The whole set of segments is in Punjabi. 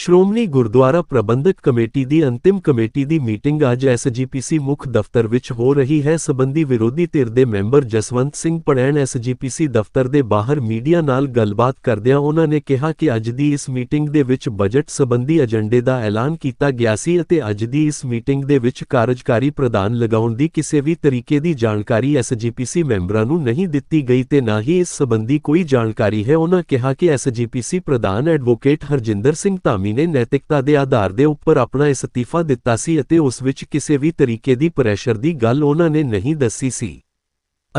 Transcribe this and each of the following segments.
ਸ਼੍ਰੋਮਣੀ ਗੁਰਦੁਆਰਾ ਪ੍ਰਬੰਧਕ ਕਮੇਟੀ ਦੀ ਅੰਤਿਮ ਕਮੇਟੀ ਦੀ ਮੀਟਿੰਗ ਅੱਜ ਐਸਜੀਪੀਸੀ ਮੁੱਖ ਦਫ਼ਤਰ ਵਿੱਚ ਹੋ ਰਹੀ ਹੈ। ਸਬੰਧੀ ਵਿਰੋਧੀ ਧਿਰ ਦੇ ਮੈਂਬਰ ਜਸਵੰਤ ਸਿੰਘ ਪੜੈਣ ਐਸਜੀਪੀਸੀ ਦਫ਼ਤਰ ਦੇ ਬਾਹਰ ਮੀਡੀਆ ਨਾਲ ਗੱਲਬਾਤ ਕਰਦਿਆਂ ਉਹਨਾਂ ਨੇ ਕਿਹਾ ਕਿ ਅੱਜ ਦੀ ਇਸ ਮੀਟਿੰਗ ਦੇ ਵਿੱਚ ਬਜਟ ਸਬੰਧੀ ਏਜੰਡੇ ਦਾ ਐਲਾਨ ਕੀਤਾ ਗਿਆ ਸੀ ਅਤੇ ਅੱਜ ਦੀ ਇਸ ਮੀਟਿੰਗ ਦੇ ਵਿੱਚ ਕਾਰਜਕਾਰੀ ਪ੍ਰਧਾਨ ਲਗਾਉਣ ਦੀ ਕਿਸੇ ਵੀ ਤਰੀਕੇ ਦੀ ਜਾਣਕਾਰੀ ਐਸਜੀਪੀਸੀ ਮੈਂਬਰਾਂ ਨੂੰ ਨਹੀਂ ਦਿੱਤੀ ਗਈ ਤੇ ਨਾ ਹੀ ਇਸ ਸਬੰਧੀ ਕੋਈ ਜਾਣਕਾਰੀ ਹੈ। ਉਹਨਾਂ ਕਿਹਾ ਕਿ ਐਸਜੀਪੀਸੀ ਪ੍ਰਧਾਨ ਐਡਵੋਕੇਟ ਹਰਜਿੰਦਰ ਸਿੰਘ ਧਾਮੀ ਨੇ ਨੈਤਿਕਤਾ ਦੇ ਆਧਾਰ ਦੇ ਉੱਪਰ ਆਪਣਾ ਅਸਤੀਫਾ ਦਿੱਤਾ ਸੀ ਅਤੇ ਉਸ ਵਿੱਚ ਕਿਸੇ ਵੀ ਤਰੀਕੇ ਦੀ ਪ੍ਰੈਸ਼ਰ ਦੀ ਗੱਲ ਉਹਨਾਂ ਨੇ ਨਹੀਂ ਦੱਸੀ ਸੀ।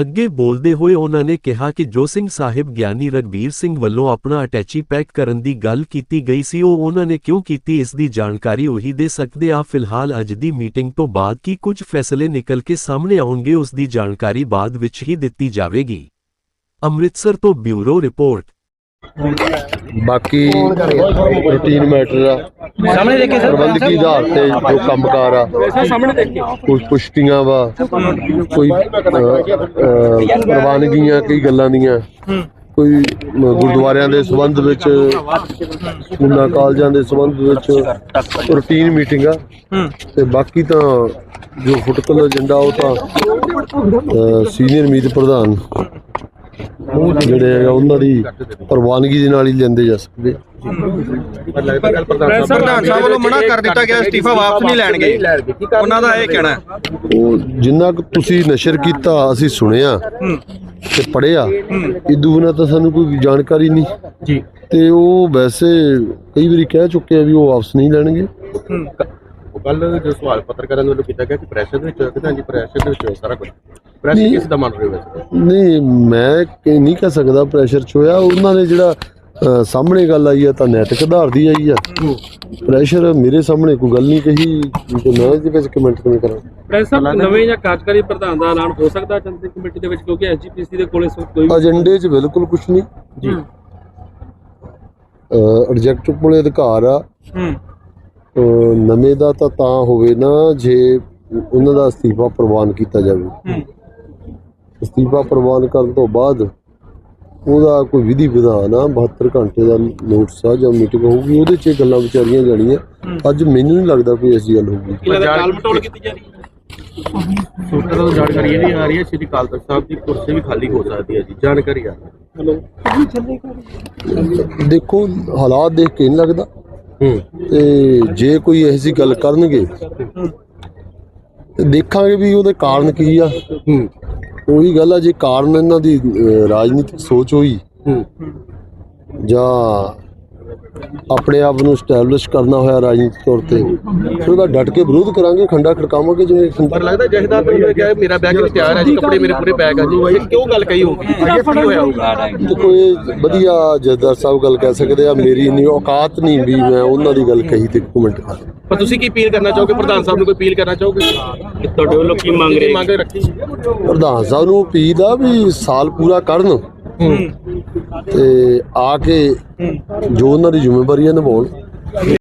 ਅੱਗੇ ਬੋਲਦੇ ਹੋਏ ਉਹਨਾਂ ਨੇ ਕਿਹਾ ਕਿ ਜੋ ਸਿੰਘ ਸਾਹਿਬ ਗਿਆਨੀ ਰਗਬੀਰ ਸਿੰਘ ਵੱਲੋਂ ਆਪਣਾ ਅਟੈਚੀ ਪੈਕ ਕਰਨ ਦੀ ਗੱਲ ਕੀਤੀ ਗਈ ਸੀ, ਉਹ ਉਹਨਾਂ ਨੇ ਕਿਉਂ ਕੀਤੀ, ਇਸ ਦੀ ਜਾਣਕਾਰੀ ਉਹੀ ਦੇ ਸਕਦੇ ਆ। ਫਿਲਹਾਲ ਅੱਜ ਦੀ ਮੀਟਿੰਗ ਤੋਂ ਬਾਅਦ ਕੀ ਕੁਝ ਫੈਸਲੇ ਨਿਕਲ ਕੇ ਸਾਹਮਣੇ ਆਉਣਗੇ, ਉਸ ਦੀ ਜਾਣਕਾਰੀ ਬਾਅਦ ਵਿੱਚ ਹੀ ਦਿੱਤੀ ਜਾਵੇਗੀ। ਅੰਮ੍ਰਿਤਸਰ ਤੋਂ ਬਿਊਰੋ ਰਿਪੋਰਟ। ਬਾਕੀ ਰੂਟੀਨ ਮੈਟਰ ਆ। ਸਾਹਮਣੇ ਦੇਖੇ ਸਰ? ਪ੍ਰਬੰਧਕੀ ਆਧਾਰ ਤੇ ਜੋ ਕੰਮਕਾਰ ਆ ਸਾਹਮਣੇ ਦੇਖੇ। ਕੁਝ ਪੁਸ਼ਟੀਆਂ ਵਾ ਕੋਈ ਪ੍ਰਵਾਨਗੀਆਂ ਕਈ ਗੱਲਾਂ ਦੀਆਂ। ਕੋਈ ਗੁਰਦੁਆਰਿਆਂ ਦੇ ਸੰਬੰਧ ਵਿੱਚ ਸਕੂਲਾਂ ਕਾਲਜਾਂ ਦੇ ਸੰਬੰਧ ਵਿੱਚ ਰੂਟੀਨ ਮੀਟਿੰਗ ਆ। ਤੇ ਬਾਕੀ ਤਾਂ ਜੋ ਫੁਟਕਲ ਏਜੰਡਾ ਉਹ ਤਾਂ ਸੀਨੀਅਰ ਮੀਤ ਪ੍ਰਧਾਨ ਜਿਹੜੇ ਹੈਗਾ ਉਹਨਾਂ ਦੀ ਪ੍ਰਵਾਨਗੀ ਦੇ ਨਾਲ ਹੀ ਲੈਂਦੇ ਜਾ ਸਕਦੇ ਪ੍ਰਧਾਨ ਸਾਹਿਬ ਵੱਲੋਂ ਮਨਾ ਕਰ ਦਿੱਤਾ ਗਿਆ ਅਸਤੀਫਾ ਵਾਪਸ ਨਹੀਂ ਲੈਣਗੇ। ਉਹਨਾਂ ਦਾ ਇਹ ਕਹਿਣਾ ਹੈ। ਉਹ ਜਿੰਨਾ ਕੁ ਤੁਸੀਂ ਨਸ਼ਰ ਕੀਤਾ ਅਸੀਂ ਸੁਣਿਆ ਤੇ ਪੜਿਆ ਇਦੋਂ ਬਿਨਾਂ ਤਾਂ ਸਾਨੂੰ ਕੋਈ ਜਾਣਕਾਰੀ ਨਹੀਂ। ਜੀ। ਤੇ ਉਹ ਵੈਸੇ ਕਈ ਵਾਰੀ ਕਹਿ ਚੁੱਕੇ ਆ ਵੀ ਉਹ ਵਾਪਸ ਨਹੀਂ ਲੈਣਗੇ। ਕੱਲ ਜੋ ਸਵਾਲ ਪੱਤਰਕਾਰਾਂ ਵੱਲੋਂ ਕੀਤਾ ਗਿਆ ਕਿ ਪ੍ਰੈਸ਼ਰ ਦੇ ਵਿੱਚ ਕਿਦਾਂ ਜੀ ਪ੍ਰੈਸ਼ਰ ਦੇ ਵਿੱਚ ਸਾਰਾ ਕੁਝ ਪ੍ਰੈਸ਼ਰ ਨਹੀਂ। ਕਿਸ ਦਾ ਮੰਨ ਰਹੇ ਹੋ ਵੈਸੇ? ਨਹੀਂ ਮੈਂ ਕਿ- ਨਹੀਂ ਕਹਿ ਸਕਦਾ ਪ੍ਰੈਸ਼ਰ ਚ ਹੋਇਆ। ਉਹਨਾਂ ਨੇ ਜਿਹੜਾ ਅ, ਸਾਹਮਣੇ ਗੱਲ ਆਈ ਆ ਤਾਂ ਨੈਤਿਕ ਆਧਾਰ ਦੀ ਆਈ ਆ। ਪ੍ਰੈਸ਼ਰ ਮੇਰੇ ਸਾਹਮਣੇ ਕੋਈ ਗੱਲ ਨਹੀਂ ਕਹੀ। ਤੇ ਮੈਂ ਇਹਦੇ ਵਿੱਚ ਕਮੈਂਟ ਕਿਵੇਂ ਕਰਾਂ? ਪ੍ਰੈਸ ਸਾਹਿਬ ਨਵੇਂ ਜਾਂ ਕਾਰਜਕਾਰੀ ਪ੍ਰਧਾਨ ਦਾ ਐਲਾਨ ਹੋ ਸਕਦਾ ਚੰਦੀ ਕਮੇਟੀ ਦੇ ਵਿੱਚ? ਕਿਉਂਕਿ ਐਸਜੀਪੀਸੀ ਦੇ ਕੋਲ ਇਸ ਵਕਤ ਕੋਈ ਏਜੰਡੇ 'ਚ ਬਿਲਕੁਲ ਕੁਝ ਨਹੀਂ। ਜੀ। ਐਡਜੈਕਟਿਵ ਕੋਲੇ ਅਧਿਕਾਰ ਆ। ਹੂੰ। ਨਵੇਂ ਦਾ ਤਾਂ ਤਾਂ ਹੋਵੇ ਨਾ ਜੇ ਉਹਨਾਂ ਦਾ ਅਸਤੀਫਾ ਪ੍ਰਵਾਨ ਕੀਤਾ ਜਾਵੇ। ਹੂੰ। ਅਸਤੀਫਾ ਪ੍ਰਵਾਨ ਕਰਨ ਤੋਂ ਬਾਅਦ ਉਹਦਾ ਕੋਈ ਵਿਧੀ ਵਿਧਾਨ ਆ 72 ਘੰਟੇ ਦਾ ਨੋਟਿਸ ਆ ਜਾਂ ਮੀਟਿੰਗ ਹੋਊਗੀ ਉਹਦੇ 'ਚ ਇਹ ਗੱਲਾਂ ਵਿਚਾਰੀਆਂ ਜਾਣੀਆਂ। ਅੱਜ ਮੈਨੂੰ ਨਹੀਂ ਲੱਗਦਾ ਕੋਈ ਐਸੀ ਗੱਲ ਹੋਊਗੀ। ਕੀ ਲੱਗਦਾ ਕਾਲ ਮਟੋਲ ਕੀਤੀ ਜਾ ਰਹੀ ਹੈ? ਸੂਤਰਾਂ ਤੋਂ ਜਾਣਕਾਰੀ ਇਹ ਵੀ ਆ ਰਹੀ ਹੈ ਸ਼੍ਰੀ ਅਕਾਲ ਤਖਤ ਸਾਹਿਬ ਦੀ ਕੁਰਸੀ ਵੀ ਖਾਲੀ ਹੋ ਸਕਦੀ ਹੈ ਜੀ ਜਾਣਕਾਰੀ ਆ। ਹਲੋ। ਦੇਖੋ ਹਾਲਾਤ ਦੇਖ ਕੇ ਨਹੀਂ ਲੱਗਦਾ। ਹੂੰ। ਤੇ ਜੇ ਕੋਈ ਐਸੀ ਗੱਲ ਕਰਨਗੇ ਤੇ ਦੇਖਾਂਗੇ ਵੀ ਉਹਦੇ ਕਾਰਨ ਕੀ ਆ। ਹੂੰ। ਉਹੀ ਗੱਲ ਆ ਜੇ ਕਾਰਨ ਇਹਨਾਂ ਦੀ ਅਹ, ਰਾਜਨੀਤਿਕ ਸੋਚ ਹੋਈ ਜਾਂ ਆਪਣੇ ਆਪ ਨੂੰ ਸਟੈਬਲਿਸ਼ ਕਰਨਾ ਹੋਇਆ ਰਾਜਨੀਤਿਕ ਤੌਰ ਤੇ। ਫਿਰ ਉਹਦਾ ਡਟ ਕੇ ਵਿਰੋਧ ਕਰਾਂਗੇ ਖੰਡਾ ਖੜਕਾਵਾਂਗੇ ਜਿਵੇਂ ਪਰ ਲੱਗਦਾ ਜਹਦਾਰ ਨੇ ਕਿਹਾ ਮੇਰਾ ਬੈਗ ਵੀ ਤਿਆਰ ਹੈ ਜੀ ਕੱਪੜੇ ਮੇਰੇ ਪੂਰੇ ਬੈਗ ਆ ਜੀ। ਇਹ ਕਿਉਂ ਗੱਲ ਕਹੀ ਹੋਊਗੀ? ਅੱਗੇ ਕੀ ਹੋਇਆ? ਹੋਊਗਾ ਤੇ। ਕੋਈ ਵਧੀਆ ਜੱਦਰ ਸਾਹਿਬ ਗੱਲ ਕਹਿ ਸਕਦੇ ਆ ਮੇਰੀ ਇੰਨੀ ਔਕਾਤ ਨਹੀਂ ਵੀ ਮੈਂ ਉਹਨਾਂ ਦੀ ਗੱਲ ਕਹੀ ਤੇ ਕਮੈਂਟ ਕਰ ਪਰ ਤੁਸੀਂ ਕੀ ਅਪੀਲ ਕਰਨਾ ਚਾਹੋਗੇ? ਪ੍ਰਧਾਨ ਸਾਹਿਬ ਨੂੰ ਕੋਈ ਅਪੀਲ ਕਰਨਾ ਚਾਹੋਗੇ? ਤੁਹਾਡੇ ਵੱਲੋਂ ਕੀ ਮੰਗ ਰੱਖੀ। ਪ੍ਰਧਾਨ ਸਾਹਿਬ ਨੂੰ ਅਪੀਲ ਆ ਵੀ ਸਾਲ ਪੂਰਾ ਕਰਨ। ਤੇ ਆ ਕੇ ਜੋ ਉਹਨਾਂ ਦੀ ਜ਼ਿੰਮੇਵਾਰੀ ਹੈ ਨਿਭਾਉਣ।